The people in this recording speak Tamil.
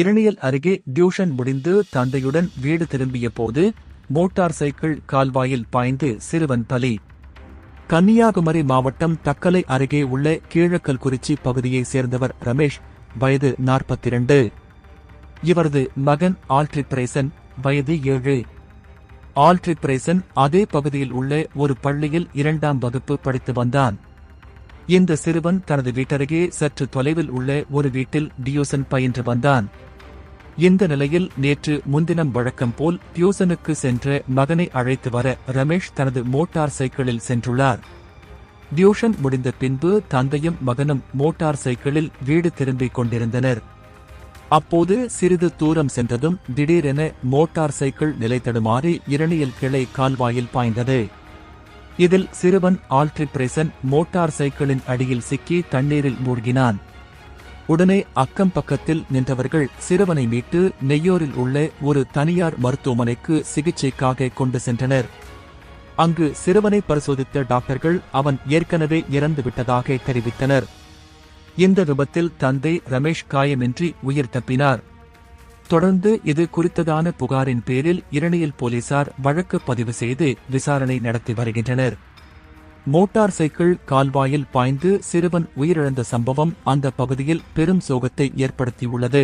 இரணியல் அருகே டியூஷன் முடிந்து தந்தையுடன் வீடு திரும்பிய போது மோட்டார் சைக்கிள் கால்வாயில் பாய்ந்து சிறுவன் பலி. கன்னியாகுமரி மாவட்டம் தக்கலை அருகே உள்ள கீழக்கல்குறிச்சி பகுதியைச் சேர்ந்தவர் ரமேஷ் வயது 42 இவரது மகன் ஆல்ட்ரிப்ரேசன் வயது ஏழு. ஆல்ட்ரிப்ரேசன் அதே பகுதியில் உள்ள ஒரு பள்ளியில் இரண்டாம் வகுப்பு படித்து வந்தான். இந்த சிறுவன் தனது வீட்டருகே சற்று தொலைவில் உள்ள ஒரு வீட்டில் டியூசன் பயின்று வந்தான். இந்த நிலையில் நேற்று முன்தினம் வழக்கம் போல் டியூசனுக்கு சென்ற மகனை அழைத்து வர ரமேஷ் தனது மோட்டார் சைக்கிளில் சென்றுள்ளார். டியூஷன் முடிந்த பின்பு தந்தையும் மகனும் மோட்டார் சைக்கிளில் வீடு திரும்பிக் கொண்டிருந்தனர். அப்போது சிறிது தூரம் சென்றதும் திடீரென மோட்டார் சைக்கிள் நிலை தடுமாறி இரணியல் கிளை கால்வாயில் பாய்ந்தது. இதில் சிறுவன் ஆல்ட்ரிப்ரேசன் மோட்டார் சைக்கிளின் அடியில் சிக்கி தண்ணீரில் மூழ்கினான். உடனே அக்கம் பக்கத்தில் நின்றவர்கள் சிறுவனை மீட்டு நெய்யோரில் உள்ள ஒரு தனியார் மருத்துவமனைக்கு சிகிச்சைக்காக கொண்டு சென்றனர். அங்கு சிறுவனை பரிசோதித்த டாக்டர்கள் அவன் ஏற்கனவே இறந்து விட்டதாக தெரிவித்தனர். இந்த விபத்தில் தந்தை ரமேஷ் காயமின்றி உயிர் தப்பினார். தொடர்ந்து இது குறித்ததான புகாரின் பேரில் இரணியல் போலீசார் வழக்கு பதிவு செய்து விசாரணை நடத்தி வருகின்றனர். மோட்டார் சைக்கிள் கால்வாயில் பாய்ந்து சிறுவன் உயிரிழந்த சம்பவம் அந்த பகுதியில் பெரும் சோகத்தை ஏற்படுத்தியுள்ளது.